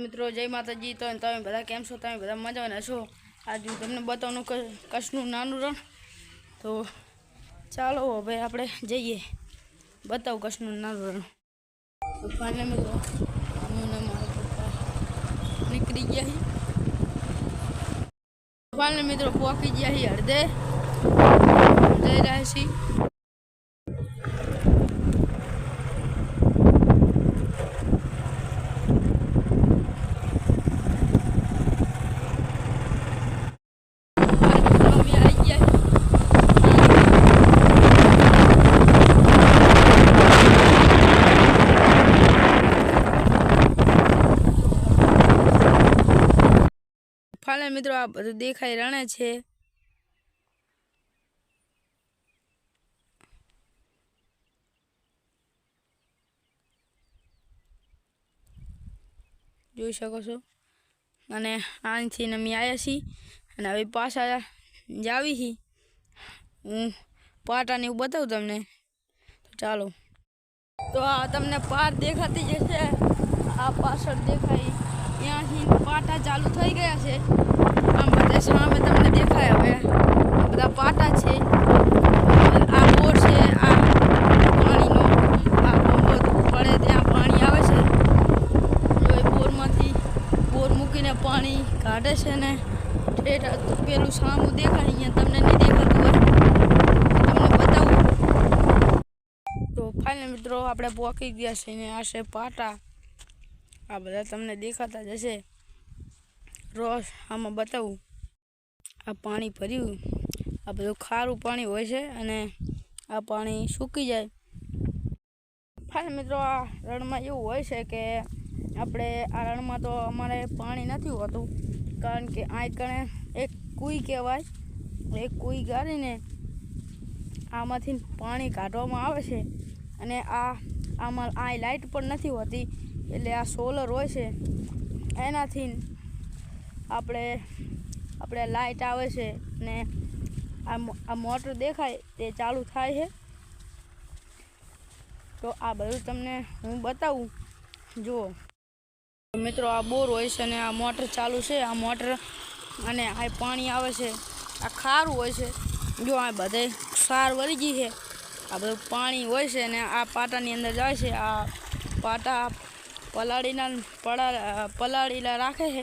મિત્રો, જય માતાજી. તો તમે બધા કેમ છો? તમે બધા મજાના છો આજે હું તમને બતાવવાનું કચ્છનું નાનું રણ. તો ચાલો હવે આપણે જઈએ. બતાવું કચ્છનું નાનું રણ. ફાઇનલ મિત્રો, હું મારા પપ્પા નીકળી ગયા ફાઇનલ મિત્રો પહોંચી ગયા અડધે. જઈ રહ્યા છીએ અમે આવી ગયા છીએ. ફાઇનલ મિત્રો આ બધું દેખાઈ રણે છે. જોઈ શકો છો? અને આનાથી અમે આવ્યા છીએ અને હવે પાછા જાવી છીએ હું પાટાને એવું બતાવું તમને. ચાલો. તો આ તમને પાર દેખાતી જશે આ પાછળ દેખાય. ત્યાંથી પાટા ચાલુ થઈ ગયા છે. આમ બધા સામે તમને દેખાય હવે. બધા પાટા છે. આ બોર છે, આ પાણીનો આ બોર પડે ત્યાં પાણી આવે છે. એ બોરમાંથી બોર મૂકીને પાણી કાઢે છે ને પેલું સામું દેખાય અહીંયા તમને નહીં દેખાતું હોય. તમને બતાવું. તો ફાઇનલ મિત્રો, આપણે પોકી ગયા છે ને, આ છે પાટા. આ બધા તમને દેખાતા જ હશે રોસ આમાં બતાવું. આ પાણી ભર્યું. આ બધું ખારું પાણી હોય છે અને આ પાણી સૂકી જાય. ફાઇનલ મિત્રો, આ રણમાં એવું હોય છે કે આપણે આ રણમાં તો અમારે પાણી નથી હોતું. કારણ કે આ કણે એક કુઈ કહેવાય. એક કુઈ ગાળીને આમાંથી પાણી કાઢવામાં આવે છે. અને આ આમાં આ લાઇટ પણ નથી હોતી. એટલે આ સોલર હોય છે, એનાથી આપણે આપણે લાઇટ આવે છે ને આ મોટર દેખાય તે ચાલુ થાય છે. તો આ બધું તમને હું બતાવું. જુઓ. મિત્રો આ બોર હોય છે અને આ મોટર ચાલુ છે, આ મોટર અને આ પાણી આવે છે, આ ખારું હોય છે. જો આ બધે સાર વળી ગઈ છે. આ બધું પાણી હોય છે અને આ પાટાની અંદર જાય છે, આ પાટા પલાળીના પડા પલાળીલા રાખે છે.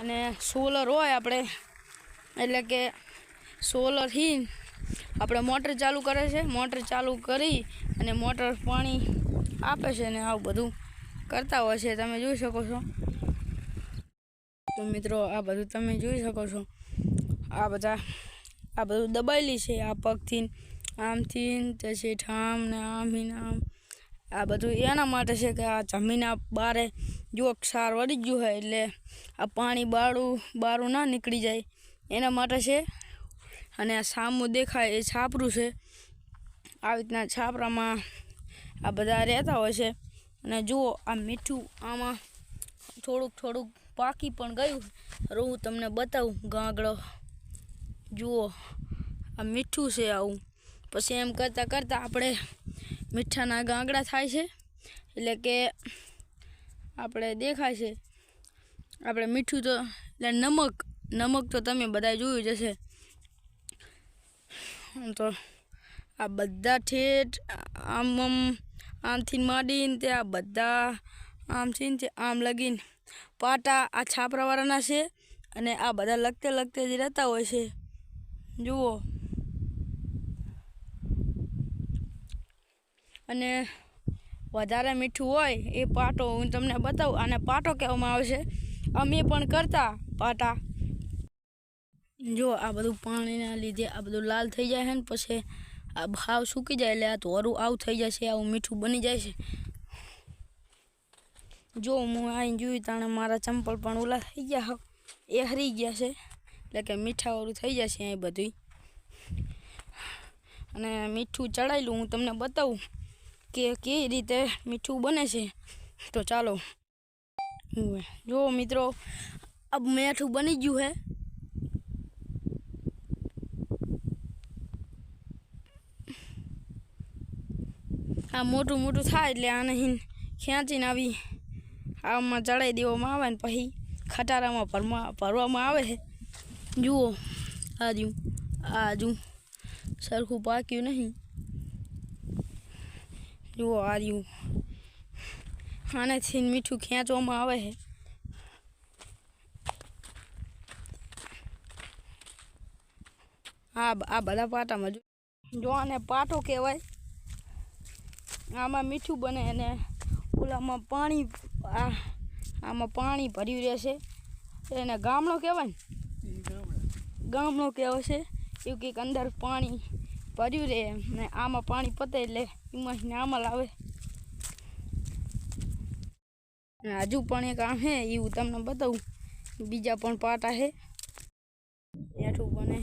અને સોલર હોય આપણે. એટલે કે સોલરથી આપણે મોટર ચાલુ કરે છે. મોટર ચાલુ કરી અને મોટર પાણી આપે છે ને આવું બધું કરતા હોય છે. તમે જોઈ શકો છો. તો મિત્રો, આ બધું તમે જોઈ શકો છો. આ બધા આ બધું દબાયેલી છે. આ પગથી આમથી પછી ઠામ ને આમ ને આમ. આ બધું એના માટે છે કે આ જમીનના બારે જો ક્ષાર વળી ગયું હોય એટલે આ પાણી બારું બારું ના નીકળી જાય. એના માટે છે અને આ સામું દેખાય એ છાપરું છે. આવી રીતના છાપરામાં આ બધા રહેતા હોય છે. અને જુઓ આ મીઠું આમાં થોડુંક થોડુંક પાકી પણ ગયું. હવે હું તમને બતાવું ગાંગડો. જુઓ, આ મીઠું છે આવું. પછી એમ કરતાં કરતાં આપણે મીઠાના ગાંગડા થાય છે, એટલે કે આપણે દેખાય છે. આપણે મીઠું તો, એટલે નમક નમક તો તમે બધા જોયું જ હશે. તો આ બધા ઠેઠ આમ આમ આમથી માંડીને તે આ બધા આમથી તે આમ લગીને પાટા આ છાપરાવાળાના છે અને આ બધા લગતે લગતે જ રહેતા હોય છે. જુઓ. અને વધારે મીઠું હોય એ પાટો હું તમને બતાવું, આને પાટો કહેવામાં આવે છે. અમે પણ કરતા પાટા. જો, આ બધું પાણીના લીધે આ બધું લાલ થઈ જાય છે ને, પછી આ ભાવ સૂકી જાય એટલે આ ધોરું આવું થઈ છે, આવું મીઠું બની જાય છે. જો, હું અહીં જોયું તાણે મારા ચંપલ પણ ઓલા થઈ ગયા હાવ એ હરી ગયા છે. એટલે કે મીઠાવાળું થઈ જશે અહીં બધું અને મીઠું ચડાયેલું હું તમને બતાવું. કે કેવી રીતે મીઠું બને છે? તો ચાલો. હું જો મિત્રો, અબ મીઠું બની ગયું હે. આ મોટું મોટું થાય એટલે આને હિન ખેંચીને આવી આમાં ચડાવી દેવામાં આવે ને પછી ખટારામાં ભરવા ભરવામાં આવે છે. જુઓ. આજુ આજુ સરખું પાક્યું નહીં. જુઓ આર્યું છીન મીઠું ખેંચવામાં આવે છે. આ આ બધા પાટામાં જો- જો આને પાટો કહેવાય. આમાં મીઠું બને અને ઓલામાં પાણી આ આમાં પાણી ભર્યું રહેશે. એને ગામડો કહેવાય ને? ગામડો કહેવાય છે એવું કંઈક અંદર પાણી ભર્યું રહે ને આમાં પાણી પતે એટલે એમાં નામલ આવે હજુ પણ એક આમ હે એવું તમને બતાવું. બીજા પણ પાટા હે. એઠું બને.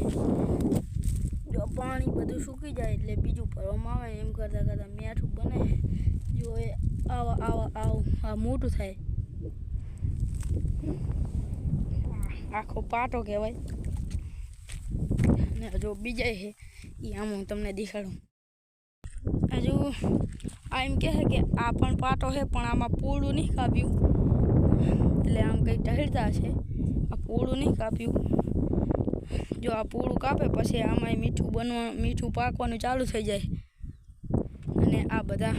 જો પાણી બધું સૂકી જાય એટલે બીજું ભરવામાં આવે, એમ કરતાં કરતાં મીઠું બને. જો એ આવા આવા, આવું, આ મોટું થાય. આખો પાટો કહેવાય. ને જો બીજા છે એ આમ હું તમને દેખાડું. હજુ આ એમ કહે કે આ પણ પાટો છે પણ આમાં પૂળું નહીં કાપ્યું. એટલે આમ કંઈક ટહેરતા છે આ પૂળું નહીં કાપ્યું. જો આ પૂળું કાપે, પછી આમાં મીઠું બનવા, મીઠું પાકવાનું ચાલુ થઈ જાય. અને આ બધા,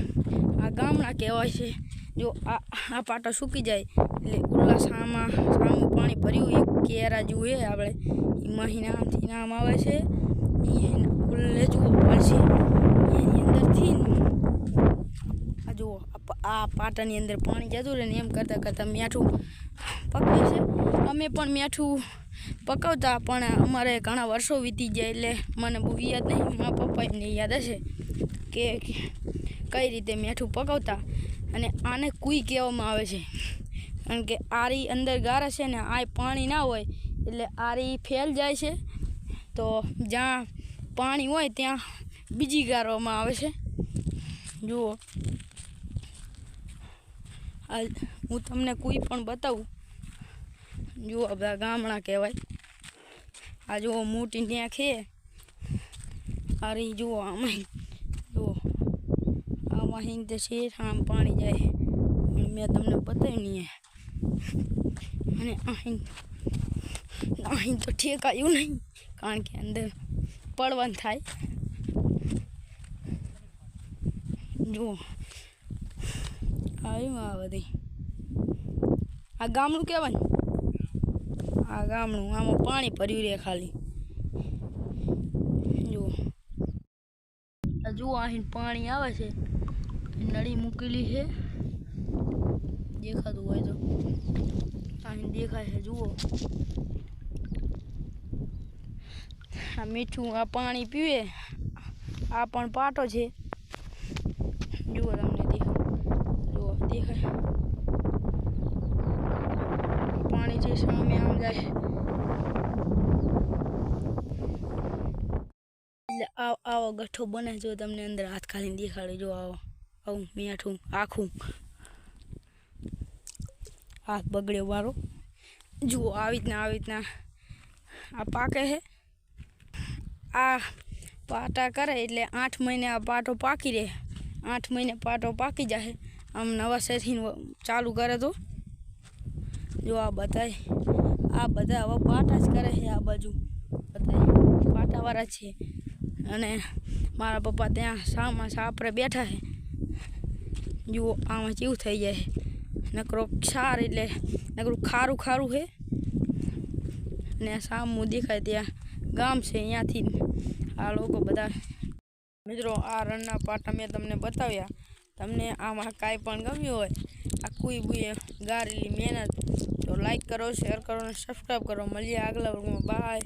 આ ગામડા કહેવાય છે. જો આ આ પાટો સૂકી જાય, એટલે ઉલ્લા સામા સામું પાણી ભર્યું. એક કેરા જેવું છે આપણે. એ મહિના આમથી નામ આવે છે. ઈ જુઓ પડશે એની અંદરથી આ જુઓ, આ પાટાની અંદર પાણી જતું રહે ને એમ કરતાં કરતાં મીઠું પકવે છે. અમે પણ મીઠું પકવતા, પણ અમારે ઘણા વર્ષો વીતી જાય એટલે મને બહુ યાદ નહીં. મારા પપ્પા એમને યાદ હશે કે કઈ રીતે મીઠું પકવતા અને આને કુઈ કહેવામાં આવે છે. કારણ કે આરી અંદર ગારા છે ને આ પાણી ના હોય એટલે આરી ફેલ જાય છે. તો જ્યાં પાણી હોય ત્યાં બીજી ગારવામાં આવે છે. જુઓ. આ હું તમને કોઈ પણ બતાવું. જુઓ બધા ગામડા કહેવાય. આ જુઓ મોટી ત્યાં ખે આ જુઓ આમાં જુઓ. આમાં હિંગ તે છે આમ પાણી જાય. મેં તમને બતાવ્યું નહીં. અને અહીં અહીં તો ઠેકાયું નહીં. કારણ કે અંદર પડવાનું થાય. જુઓ. આવ્યું આ બધી. આ ગામડું કહેવાય આ ગામડું, આમાં પાણી ભર્યું રહે ખાલી. જુઓ. જુઓ અહીં પાણી આવે છે. નળી મૂકેલી છે. દેખાતું હોય તો. અહીં દેખાય છે, જુઓ. આ મીઠું, આ પાણી પીવે આ પણ પાટો છે. જુઓ તમને દેખાય. જુઓ, દેખાય. પાણી છે સામે આમ જાય. આવ ગઠ્ઠો બને, જો તમને અંદર હાથ ખાલીને દેખાડે. જો આવો, આવું, મીઠું, આખું. હાથ બગડ્યો મારો જુઓ, આવી રીતના આવી રીતના. આ પાકે છે. આ પાટા કરે એટલે આઠ મહિને આ પાટો પાકી રહે. આઠ મહિને પાટો પાકી જાય આમ નવા સેથી ચાલુ કરે તો. જો આ બધાય, આ બધા હવે પાટા જ કરે છે આ બાજુ. બધા પાટાવાળા છે. અને મારા પપ્પા ત્યાં સામાં સાપરે બેઠા છે. જુઓ આમાં કેવું થઈ જાય. નકરો ક્ષાર એટલે નકરું ખારું ખારું છે. ને સામું દેખાય ત્યાં. ગામ છે અહીંયાથી આ લોકો બધા મિત્રો, આ રણના પાટા મેં તમને બતાવ્યા. તમને આમાં કાંઈ પણ ગમ્યું હોય આ કોઈ બુએ ગારેલી મહેનત. તો લાઈક કરો શેર કરો અને સબસ્ક્રાઈબ કરો. મળીએ આગલા વર્ગમાં બાય